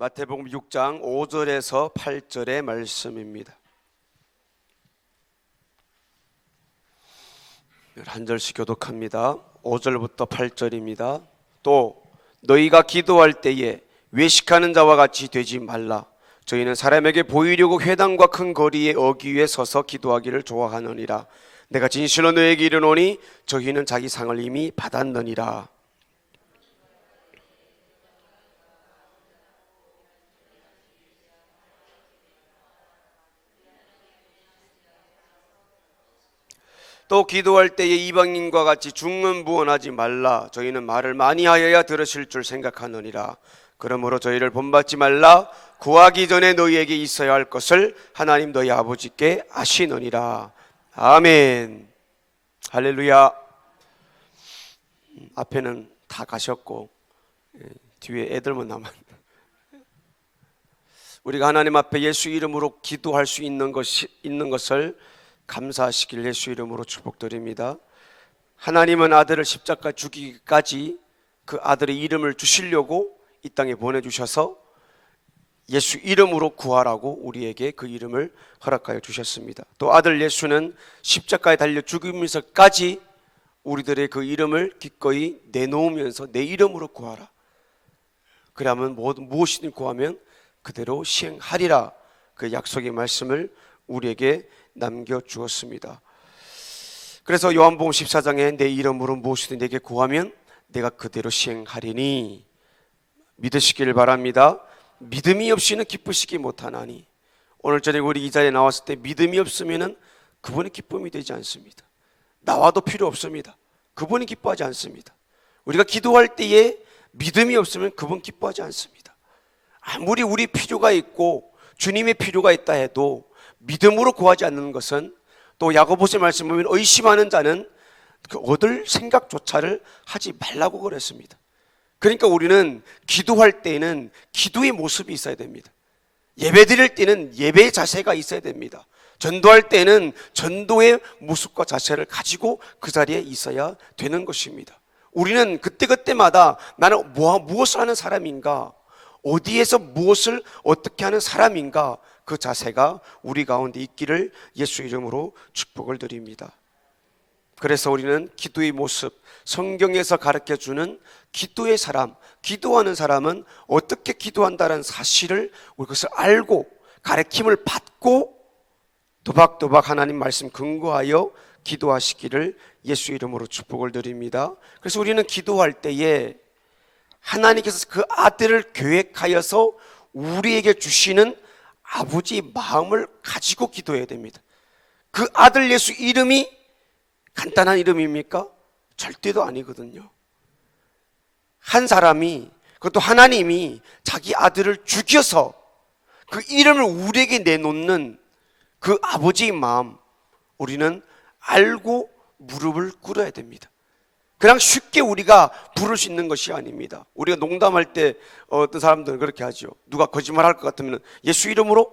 마태복음 6장 5절에서 8절의 말씀입니다. 한 절씩 교독합니다. 5절부터 8절입니다. 또 너희가 기도할 때에 외식하는 자와 같이 되지 말라. 저희는 사람에게 보이려고 회당과 큰 거리에 어기 위에 서서 기도하기를 좋아하느니라. 내가 진실로 너에게 이르노니 저희는 자기 상을 이미 받았느니라. 또 기도할 때에 이방인과 같이 중언부언하지 말라. 저희는 말을 많이 하여야 들으실 줄 생각하느니라. 그러므로 저희를 본받지 말라. 구하기 전에 너희에게 있어야 할 것을 하나님 너희 아버지께 아시느니라. 아멘. 할렐루야. 음, 앞에는 다 가셨고 예, 뒤에 애들만 남았. 우리가 하나님 앞에 예수 이름으로 기도할 수 있는 것이 있는 것을 감사하시길 예수 이름으로 축복드립니다. 하나님은 아들을 십자가 죽이기까지 그 아들의 이름을 주시려고 이 땅에 보내주셔서 예수 이름으로 구하라고 우리에게 그 이름을 허락하여 주셨습니다. 또 아들 예수는 십자가에 달려 죽으면서까지 우리들의 그 이름을 기꺼이 내놓으면서 내 이름으로 구하라. 그러면 무엇이든 구하면 그대로 시행하리라. 그 약속의 말씀을 우리에게 남겨 주었습니다. 그래서 요한복음 14장에 내 이름으로 무엇이든 내게 구하면 내가 그대로 시행하리니 믿으시길 바랍니다. 믿음이 없이는 기쁘시기 못하나니 오늘 저녁 우리 이 자리에 나왔을 때 믿음이 없으면은 그분의 기쁨이 되지 않습니다. 나와도 필요 없습니다. 그분이 기뻐하지 않습니다. 우리가 기도할 때에 믿음이 없으면 그분 기뻐하지 않습니다. 아무리 우리 필요가 있고 주님의 필요가 있다 해도 믿음으로 구하지 않는 것은 또 야고보서의 말씀 보면 의심하는 자는 그 얻을 생각조차를 하지 말라고 그랬습니다. 그러니까 우리는 기도할 때에는 기도의 모습이 있어야 됩니다. 예배 드릴 때는 예배의 자세가 있어야 됩니다. 전도할 때는 전도의 모습과 자세를 가지고 그 자리에 있어야 되는 것입니다. 우리는 그때그때마다 나는 뭐, 무엇을 하는 사람인가? 어디에서 무엇을 어떻게 하는 사람인가? 그 자세가 우리 가운데 있기를 예수 이름으로 축복을 드립니다. 그래서 우리는 기도의 모습, 성경에서 가르쳐 주는 기도의 사람, 기도하는 사람은 어떻게 기도한다는 사실을 우리 것을 알고 가르침을 받고 도박도박 하나님 말씀 근거하여 기도하시기를 예수 이름으로 축복을 드립니다. 그래서 우리는 기도할 때에 하나님께서 그 아들을 계획하여서 우리에게 주시는 아버지 마음을 가지고 기도해야 됩니다. 그 아들 예수 이름이 간단한 이름입니까? 절대도 아니거든요. 한 사람이 그것도 하나님이 자기 아들을 죽여서 그 이름을 우리에게 내놓는 그 아버지의 마음 우리는 알고 무릎을 꿇어야 됩니다. 그냥 쉽게 우리가 부를 수 있는 것이 아닙니다. 우리가 농담할 때 어떤 사람들은 그렇게 하죠. 누가 거짓말 할 것 같으면 예수 이름으로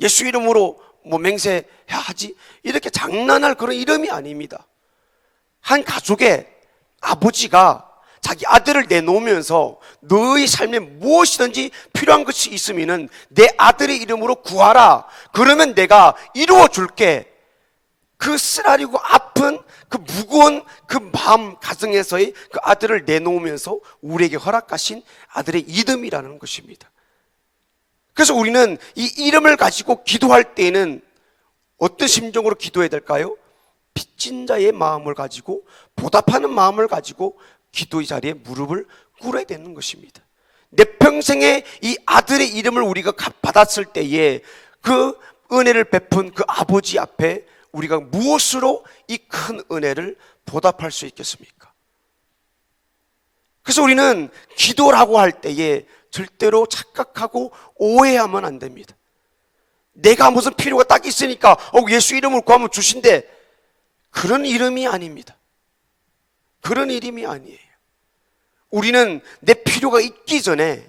예수 이름으로 뭐 맹세해야 하지 이렇게 장난할 그런 이름이 아닙니다. 한 가족의 아버지가 자기 아들을 내놓으면서 너의 삶에 무엇이든지 필요한 것이 있으면은 내 아들의 이름으로 구하라. 그러면 내가 이루어 줄게. 그 쓰라리고 아픈 그 무거운 그 마음 가정에서의 그 아들을 내놓으면서 우리에게 허락하신 아들의 이름이라는 것입니다. 그래서 우리는 이 이름을 가지고 기도할 때에는 어떤 심정으로 기도해야 될까요? 빚진 자의 마음을 가지고 보답하는 마음을 가지고 기도의 자리에 무릎을 꿇어야 되는 것입니다. 내 평생에 이 아들의 이름을 우리가 받았을 때에 그 은혜를 베푼 그 아버지 앞에 우리가 무엇으로 이 큰 은혜를 보답할 수 있겠습니까? 그래서 우리는 기도라고 할 때에 절대로 착각하고 오해하면 안 됩니다. 내가 무슨 필요가 딱 있으니까 어, 예수 이름을 구하면 주신대. 그런 이름이 아닙니다. 그런 이름이 아니에요. 우리는 내 필요가 있기 전에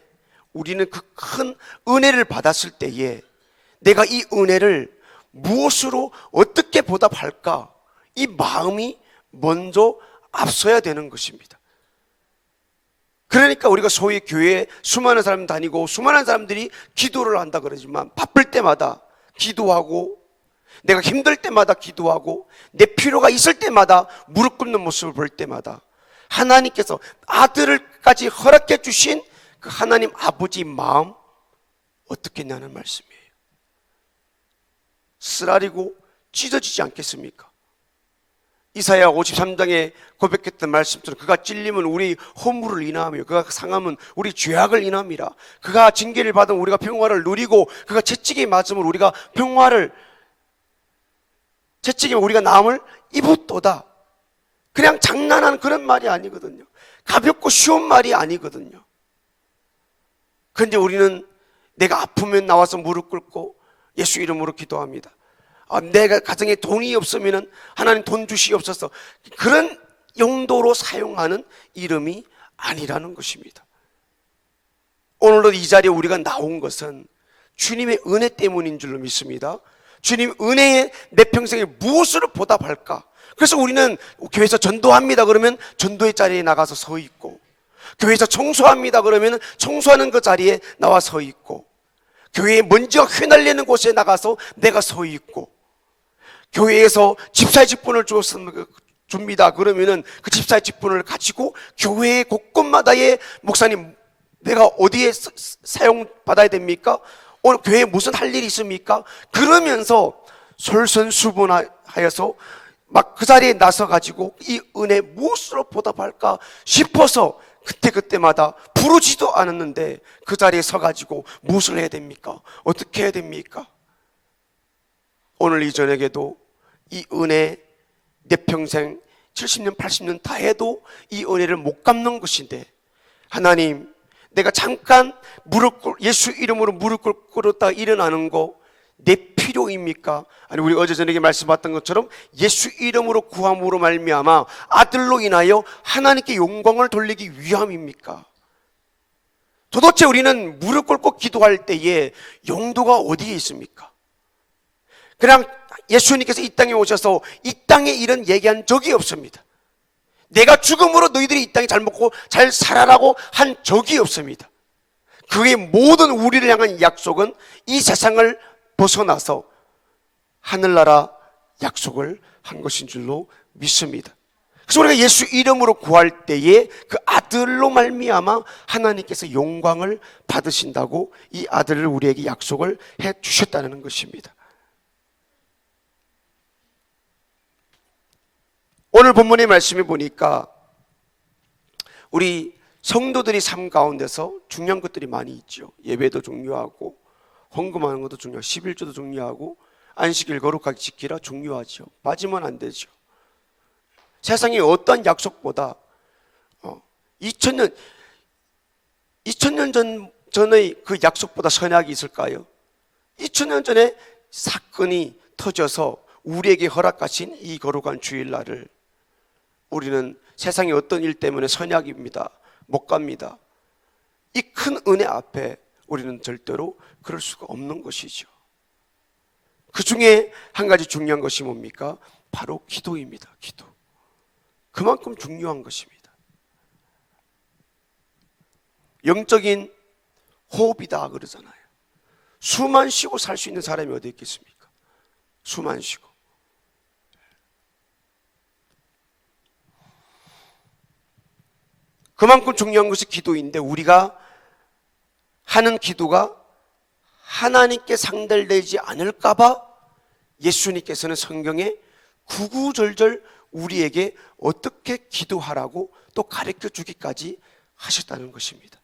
우리는 그 큰 은혜를 받았을 때에 내가 이 은혜를 무엇으로 어떻게 보답할까? 이 마음이 먼저 앞서야 되는 것입니다. 그러니까 우리가 소위 교회에 수많은 사람 다니고 수많은 사람들이 기도를 한다 그러지만 바쁠 때마다 기도하고 내가 힘들 때마다 기도하고 내 필요가 있을 때마다 무릎 꿇는 모습을 볼 때마다 하나님께서 아들을까지 허락해 주신 그 하나님 아버지 마음 어떻게 나는 말씀이에요. 쓰라리고 찢어지지 않겠습니까? 이사야 53장에 고백했던 말씀처럼 그가 찔림은 우리 허물을 인하며 그가 상함은 우리 죄악을 인함이라. 그가 징계를 받은 우리가 평화를 누리고 그가 채찍에 맞음을 우리가 평화를 채찍에 우리가 남을 입었도다. 그냥 장난하는 그런 말이 아니거든요. 가볍고 쉬운 말이 아니거든요. 근데 우리는 내가 아프면 나와서 무릎 꿇고 예수 이름으로 기도합니다 아, 내가 가정에 돈이 없으면은 하나님 돈 주시옵소서. 그런 용도로 사용하는 이름이 아니라는 것입니다. 오늘도 이 자리에 우리가 나온 것은 주님의 은혜 때문인 줄로 믿습니다. 주님 은혜에 내 평생에 무엇으로 보답할까? 그래서 우리는 교회에서 전도합니다. 그러면 전도의 자리에 나가서 서 있고, 교회에서 청소합니다. 그러면 청소하는 그 자리에 나와 서 있고, 교회에 먼지가 휘날리는 곳에 나가서 내가 서 있고, 교회에서 집사의 직분을 주었습니다. 줍니다. 그러면은 그 집사의 직분을 가지고 교회 곳곳마다의 목사님 내가 어디에 사용 받아야 됩니까? 오늘 교회에 무슨 할 일이 있습니까? 그러면서 솔선수범하여서 막 그 자리에 나서 가지고 이 은혜 무엇으로 보답할까 싶어서 그때 그때마다 부르지도 않았는데 그 자리에 서 가지고 무엇을 해야 됩니까? 어떻게 해야 됩니까? 오늘 이 저녁에도 이 은혜 내 평생 70년, 80년 다 해도 이 은혜를 못 갚는 것인데 하나님 내가 잠깐 무릎 꿇 예수 이름으로 무릎 꿇었다 일어나는 거내 필요입니까? 아니 우리 어제 저녁에 말씀봤던 것처럼 예수 이름으로 구함으로 말미암아 아들로 인하여 하나님께 영광을 돌리기 위함입니까? 도대체 우리는 무릎 꿇고 기도할 때에 용도가 어디에 있습니까? 그냥 예수님께서 이 땅에 오셔서 이 땅의 일은 얘기한 적이 없습니다. 내가 죽음으로 너희들이 이 땅에 잘 먹고 잘 살아라고 한 적이 없습니다. 그의 모든 우리를 향한 약속은 이 세상을 벗어나서 하늘나라 약속을 한 것인 줄로 믿습니다. 그래서 우리가 예수 이름으로 구할 때에 그 아들로 말미암아 하나님께서 영광을 받으신다고 이 아들을 우리에게 약속을 해 주셨다는 것입니다. 오늘 본문의 말씀에 보니까 우리 성도들이 삶 가운데서 중요한 것들이 많이 있죠. 예배도 중요하고 헌금하는 것도 중요하고 11조도 중요하고 안식일 거룩하게 지키라 중요하죠. 빠지면 안 되죠. 세상에 어떤 약속보다 어, 2000년 2000년 전 전의 그 약속보다 선약이 있을까요? 2000년 전에 사건이 터져서 우리에게 허락하신 이 거룩한 주일날을 우리는 세상의 어떤 일 때문에 선약입니다. 못 갑니다. 이 큰 은혜 앞에 우리는 절대로 그럴 수가 없는 것이죠. 그 중에 한 가지 중요한 것이 뭡니까? 바로 기도입니다. 기도. 그만큼 중요한 것입니다. 영적인 호흡이다 그러잖아요. 숨만 쉬고 살 수 있는 사람이 어디 있겠습니까? 숨만 쉬고. 그만큼 중요한 것이 기도인데 우리가 하는 기도가 하나님께 상달되지 않을까봐 예수님께서는 성경에 구구절절 우리에게 어떻게 기도하라고 또 가르쳐 주기까지 하셨다는 것입니다.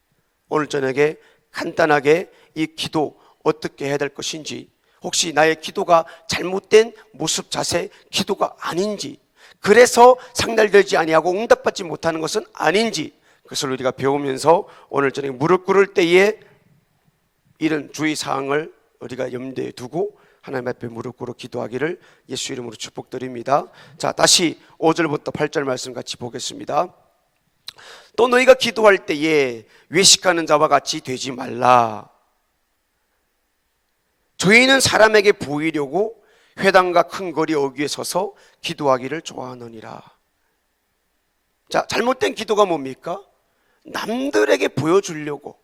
오늘 저녁에 간단하게 이 기도 어떻게 해야 될 것인지 혹시 나의 기도가 잘못된 모습 자세 기도가 아닌지 그래서 상달되지 아니하고 응답받지 못하는 것은 아닌지 그것을 우리가 배우면서 오늘 저녁에 무릎 꿇을 때에 이런 주의 사항을 우리가 염두에 두고 하나님 앞에 무릎 꿇어 기도하기를 예수 이름으로 축복드립니다. 자, 다시 5절부터 8절 말씀 같이 보겠습니다. 또 너희가 기도할 때에 외식하는 자와 같이 되지 말라. 저희는 사람에게 보이려고 회당과 큰 거리 어귀에 서서 기도하기를 좋아하느니라. 자, 잘못된 기도가 뭡니까? 남들에게 보여주려고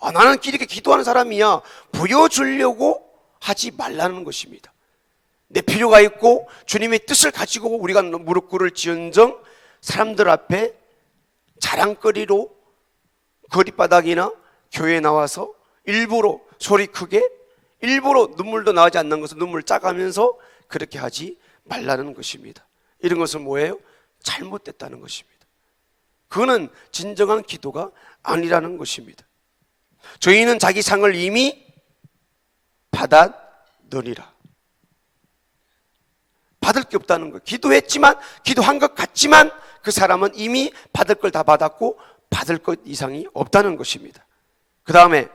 아, 나는 이렇게 기도하는 사람이야 보여주려고 하지 말라는 것입니다. 내 필요가 있고 주님의 뜻을 가지고 우리가 무릎 꿇을 지언정 사람들 앞에 자랑거리로 거리바닥이나 교회에 나와서 일부러 소리 크게 일부러 눈물도 나오지 않는 것을 눈물 짜가면서 그렇게 하지 말라는 것입니다. 이런 것은 뭐예요? 잘못됐다는 것입니다. 그거는 진정한 기도가 아니라는 것입니다. 저희는 자기 상을 이미 받았느니라. 받을 게 없다는 거예요. 기도했지만, 기도한 것 같지만 그 사람은 이미 받을 걸 다 받았고 받을 것 이상이 없다는 것입니다. 그 다음에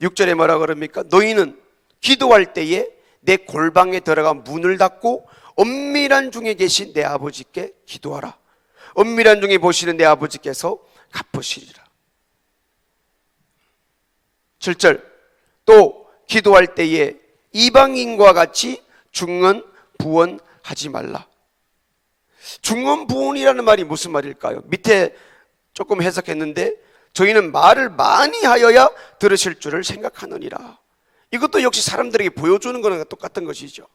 6절에 뭐라 그럽니까? 너희는 기도할 때에 내 골방에 들어가 문을 닫고 엄밀한 중에 계신 내 아버지께 기도하라. 엄밀한 중에 보시는 내 아버지께서 갚으시리라. 7절 또 기도할 때에 이방인과 같이 중언 부언하지 말라. 중언 부언이라는 말이 무슨 말일까요? 밑에 조금 해석했는데 저희는 말을 많이 하여야 들으실 줄을 생각하느니라. 이것도 역시 사람들에게 보여주는 거랑 똑같은 것이죠.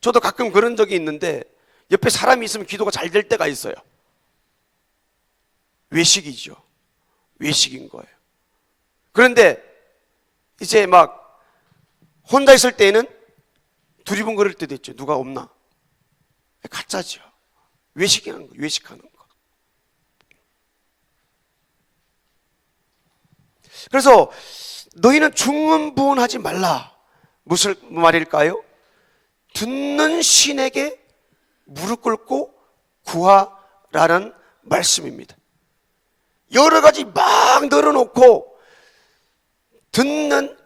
저도 가끔 그런 적이 있는데 옆에 사람이 있으면 기도가 잘 될 때가 있어요. 외식이죠. 외식인 거예요. 그런데 이제 막 혼자 있을 때는 두리번거릴 때도 있죠. 누가 없나? 가짜죠. 외식이라는 거, 외식하는 거. 그래서 너희는 중언부언하지 말라. 무슨 말일까요? 듣는 신에게 무릎 꿇고 구하라는 말씀입니다. 여러 가지 막 늘어놓고 듣는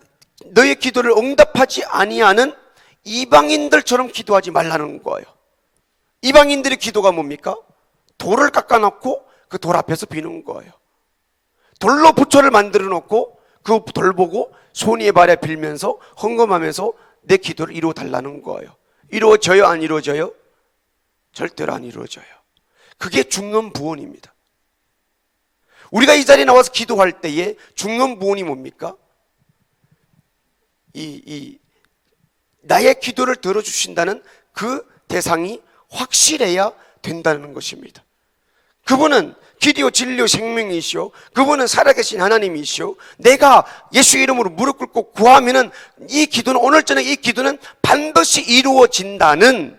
너의 기도를 응답하지 아니하는 이방인들처럼 기도하지 말라는 거예요. 이방인들의 기도가 뭡니까? 돌을 깎아 놓고 그 돌 앞에서 비는 거예요. 돌로 부처를 만들어 놓고 그 돌 보고 손이에 발에 빌면서 헌금하면서 내 기도를 이루어 달라는 거예요. 이루어져요? 안 이루어져요? 절대로 안 이루어져요. 그게 중언 부언입니다. 우리가 이 자리에 나와서 기도할 때에 중언 부언이 뭡니까? 이, 이, 나의 기도를 들어주신다는 그 대상이 확실해야 된다는 것입니다. 그분은 길이요 진리요 생명이시오. 그분은 살아계신 하나님이시오. 내가 예수 이름으로 무릎 꿇고 구하면은 이 기도는 오늘 저녁 이 기도는 반드시 이루어진다는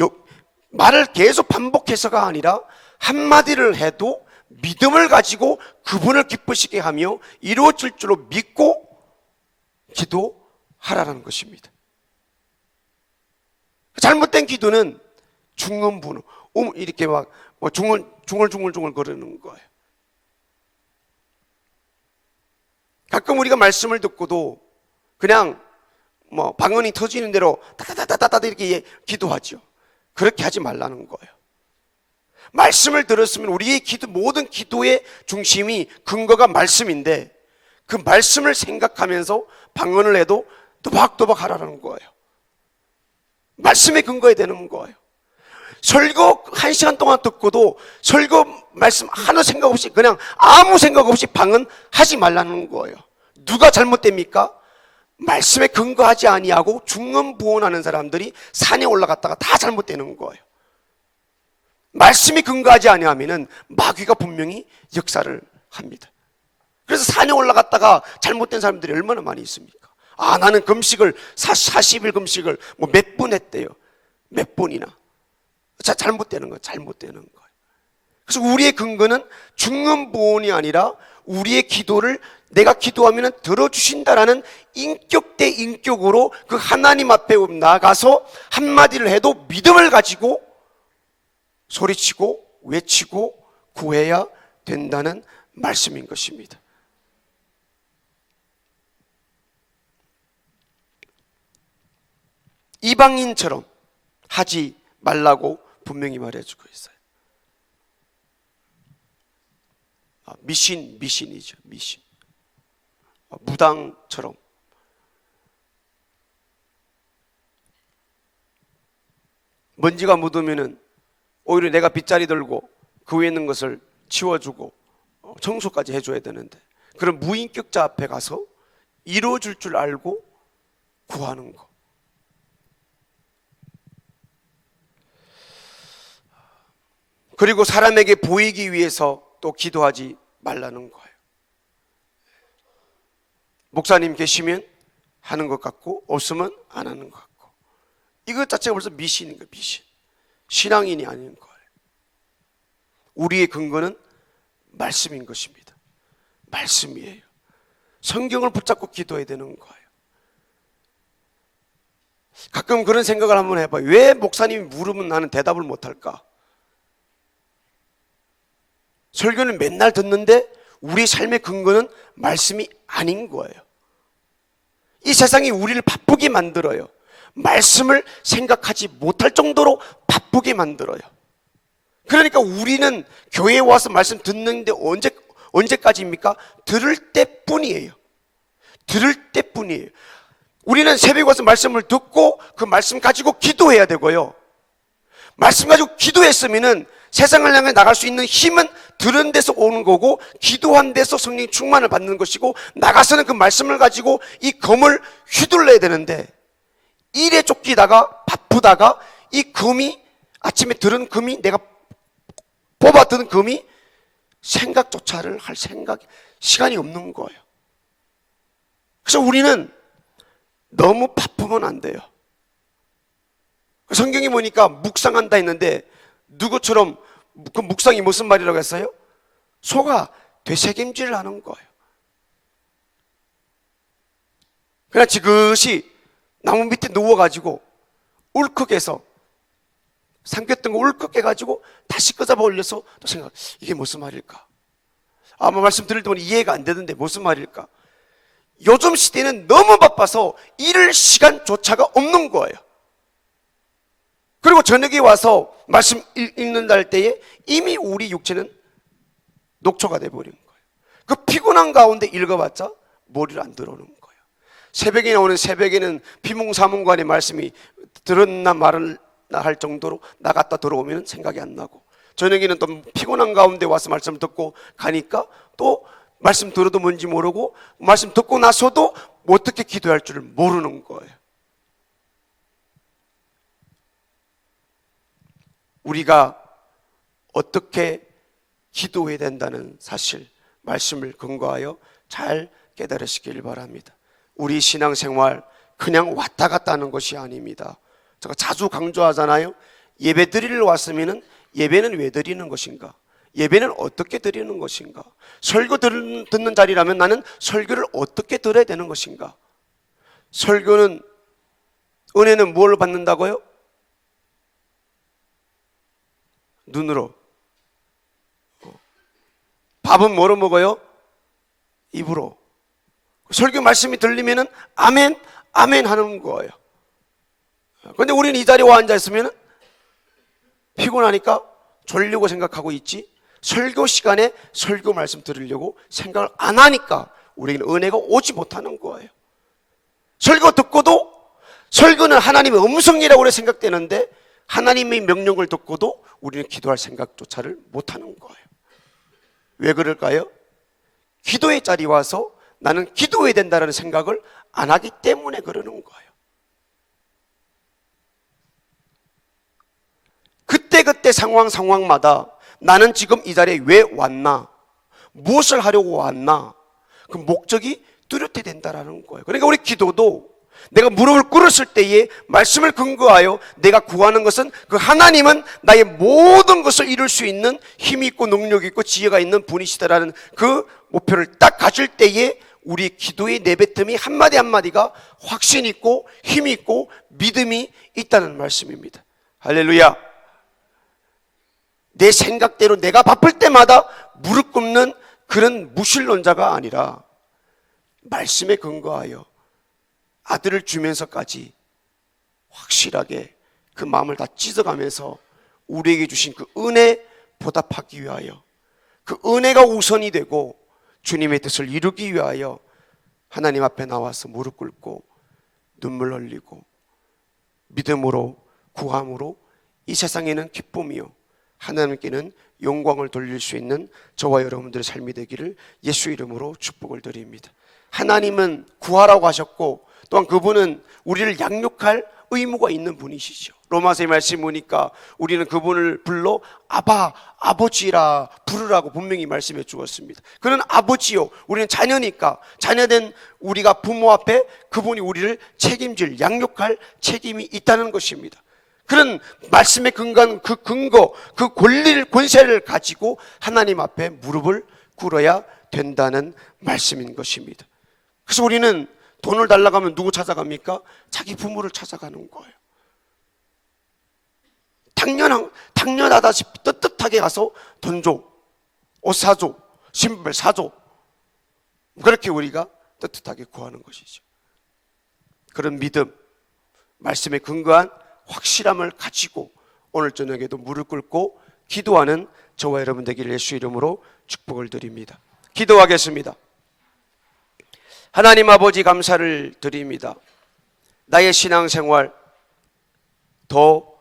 요- 말을 계속 반복해서가 아니라 한마디를 해도 믿음을 가지고 그분을 기쁘시게 하며 이루어질 줄로 믿고 기도하라는 것입니다. 잘못된 기도는 중언부는 음, 이렇게 막뭐 중얼 중얼 중얼 중얼 거리는 거예요. 가끔 우리가 말씀을 듣고도 그냥 뭐 방언이 터지는 대로 따다다다다다 이렇게 기도하죠. 그렇게 하지 말라는 거예요. 말씀을 들었으면 우리의 기도 모든 기도의 중심이 근거가 말씀인데 그 말씀을 생각하면서 방언을 해도 또박또박 하라는 거예요. 말씀에 근거해야 되는 거예요. 설교 한 시간 동안 듣고도 설교 말씀 하나 생각 없이 그냥 아무 생각 없이 방언 하지 말라는 거예요. 누가 잘못됩니까? 말씀에 근거하지 아니하고 중언부언하는 사람들이 산에 올라갔다가 다 잘못되는 거예요. 말씀이 근거하지 아니하면은 마귀가 분명히 역사를 합니다. 그래서 산에 올라갔다가 잘못된 사람들이 얼마나 많이 있습니까? 아, 나는 금식을, 40일 금식을 뭐 몇 분 했대요. 몇 분이나. 자, 잘못되는 거예요. 잘못되는 거예요. 그래서 우리의 근거는 중언부언이 아니라 우리의 기도를 내가 기도하면 들어주신다라는 인격 대 인격으로 그 하나님 앞에 나가서 한마디를 해도 믿음을 가지고 소리치고 외치고 구해야 된다는 말씀인 것입니다. 이방인처럼 하지 말라고 분명히 말해주고 있어요. 아, 미신, 미신이죠, 미신. 아, 무당처럼. 먼지가 묻으면은 오히려 내가 빗자리 들고 그 위에 있는 것을 치워주고 어, 청소까지 해줘야 되는데 그런 무인격자 앞에 가서 이루어질 줄 알고 구하는 거. 그리고 사람에게 보이기 위해서 또 기도하지 말라는 거예요. 목사님 계시면 하는 것 같고 없으면 안 하는 것 같고 이것 자체가 벌써 미신인 거예요. 미신. 신앙인이 아닌 거예요. 우리의 근거는 말씀인 것입니다. 말씀이에요. 성경을 붙잡고 기도해야 되는 거예요. 가끔 그런 생각을 한번 해봐요. 왜 목사님이 물으면 나는 대답을 못할까? 설교는 맨날 듣는데 우리 삶의 근거는 말씀이 아닌 거예요. 이 세상이 우리를 바쁘게 만들어요. 말씀을 생각하지 못할 정도로 바쁘게 만들어요. 그러니까 우리는 교회에 와서 말씀 듣는데 언제, 언제까지입니까? 들을 때 뿐이에요. 들을 때 뿐이에요. 우리는 새벽에 와서 말씀을 듣고 그 말씀 가지고 기도해야 되고요. 말씀 가지고 기도했으면은 세상을 향해 나갈 수 있는 힘은 들은 데서 오는 거고 기도한 데서 성령 충만을 받는 것이고 나가서는 그 말씀을 가지고 이 검을 휘둘러야 되는데 일에 쫓기다가 바쁘다가 이 금이 아침에 들은 금이 내가 뽑아 든 금이 생각조차를 할 생각 시간이 없는 거예요. 그래서 우리는 너무 바쁘면 안 돼요. 성경에 보니까 묵상한다 했는데 누구처럼 그 묵상이 무슨 말이라고 했어요? 소가 되새김질을 하는 거예요. 그냥 지그시 나무 밑에 누워가지고 울컥해서 삼켰던 거 울컥해가지고 다시 끄잡아 올려서 또 생각 이게 무슨 말일까? 아마 말씀 들을 때보니 이해가 안 되는데 무슨 말일까? 요즘 시대는 너무 바빠서 잃을 시간조차가 없는 거예요. 그리고 저녁에 와서 말씀 읽- 읽는다 할 때에 이미 우리 육체는 녹초가 돼버린 거예요. 그 피곤한 가운데 읽어봤자 머리를 안 들어오는 거예요. 새벽에 나오는 새벽에는 비몽사몽간의 말씀이 들었나 말을 할 정도로 나갔다 들어오면 생각이 안 나고 저녁에는 또 피곤한 가운데 와서 말씀 듣고 가니까 또 말씀 들어도 뭔지 모르고 말씀 듣고 나서도 어떻게 기도할 줄을 모르는 거예요. 우리가 어떻게 기도해야 된다는 사실, 말씀을 근거하여 잘 깨달으시길 바랍니다. 우리 신앙생활 그냥 왔다 갔다 하는 것이 아닙니다. 제가 자주 강조하잖아요. 예배 드리러 왔으면은 예배는 왜 드리는 것인가? 예배는 어떻게 드리는 것인가? 설교 듣는, 자리라면 나는 설교를 어떻게 들어야 되는 것인가? 설교는 은혜는 무엇을 받는다고요? 눈으로. 어. 밥은 뭐로 먹어요? 입으로. 설교 말씀이 들리면은 아멘, 아멘 하는 거예요. 근데 우리는 이 자리에 와 앉아 있으면 피곤하니까 졸리고 생각하고 있지. 설교 시간에 설교 말씀 들으려고 생각을 안 하니까 우리에게는 은혜가 오지 못하는 거예요. 설교 듣고도 설교는 하나님의 음성이라고 생각되는데 하나님의 명령을 듣고도 우리는 기도할 생각조차를 못하는 거예요. 왜 그럴까요? 기도의 자리 와서 나는 기도해야 된다는 생각을 안 하기 때문에 그러는 거예요. 그때그때 상황 상황마다 나는 지금 이 자리에 왜 왔나? 무엇을 하려고 왔나? 그 목적이 뚜렷해야 된다라는 거예요. 그러니까 우리 기도도 내가 무릎을 꿇었을 때에 말씀을 근거하여 내가 구하는 것은 그 하나님은 나의 모든 것을 이룰 수 있는 힘이 있고 능력이 있고 지혜가 있는 분이시다라는 그 목표를 딱 가질 때에 우리 기도의 내뱉음이 한마디 한마디가 확신 있고 힘이 있고 믿음이 있다는 말씀입니다. 할렐루야. 내 생각대로 내가 바쁠 때마다 무릎 꿇는 그런 무신론자가 아니라 말씀에 근거하여 아들을 주면서까지 확실하게 그 마음을 다 찢어가면서 우리에게 주신 그 은혜 보답하기 위하여 그 은혜가 우선이 되고 주님의 뜻을 이루기 위하여 하나님 앞에 나와서 무릎 꿇고 눈물 흘리고 믿음으로 구함으로 이 세상에는 기쁨이요 하나님께는 영광을 돌릴 수 있는 저와 여러분들의 삶이 되기를 예수 이름으로 축복을 드립니다. 하나님은 구하라고 하셨고 또한 그분은 우리를 양육할 의무가 있는 분이시죠. 로마서의 말씀 보니까 우리는 그분을 불러 아바 아버지라 부르라고 분명히 말씀해 주었습니다. 그는 아버지요. 우리는 자녀니까 자녀된 우리가 부모 앞에 그분이 우리를 책임질 양육할 책임이 있다는 것입니다. 그런 말씀의 근간 그 근거 그 권리를 권세를 가지고 하나님 앞에 무릎을 꿇어야 된다는 말씀인 것입니다. 그래서 우리는 돈을 달라고 하면 누구 찾아갑니까? 자기 부모를 찾아가는 거예요. 당연한, 당연하다시피 떳떳하게 가서 돈 줘, 옷 사줘, 신발 사줘. 그렇게 우리가 떳떳하게 구하는 것이죠. 그런 믿음, 말씀에 근거한 확실함을 가지고 오늘 저녁에도 무릎 꿇고 기도하는 저와 여러분 되기를 예수 이름으로 축복을 드립니다. 기도하겠습니다. 하나님 아버지 감사를 드립니다. 나의 신앙생활 더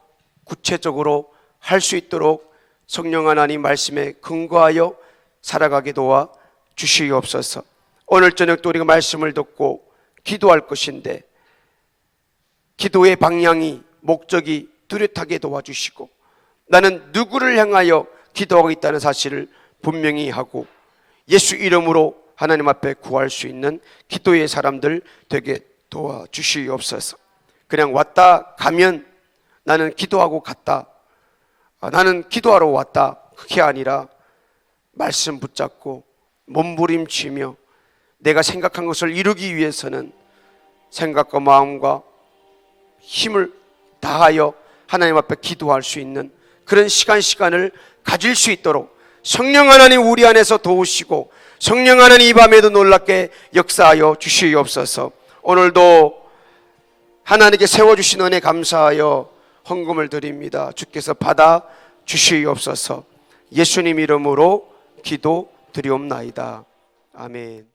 구체적으로 할 수 있도록 성령 하나님 말씀에 근거하여 살아가게 도와 주시옵소서. 오늘 저녁도 우리가 말씀을 듣고 기도할 것인데 기도의 방향이 목적이 뚜렷하게 도와주시고 나는 누구를 향하여 기도하고 있다는 사실을 분명히 하고 예수 이름으로 하나님 앞에 구할 수 있는 기도의 사람들 되게 도와주시옵소서. 그냥 왔다 가면 나는 기도하고 갔다. 아, 나는 기도하러 왔다. 그게 아니라 말씀 붙잡고 몸부림치며 내가 생각한 것을 이루기 위해서는 생각과 마음과 힘을 다하여 하나님 앞에 기도할 수 있는 그런 시간 시간을 가질 수 있도록 성령 하나님 우리 안에서 도우시고 성령 하나님 이 밤에도 놀랍게 역사하여 주시옵소서. 오늘도 하나님께 세워주신 은혜 감사하여 헌금을 드립니다. 주께서 받아 주시옵소서. 예수님 이름으로 기도 드리옵나이다. 아멘.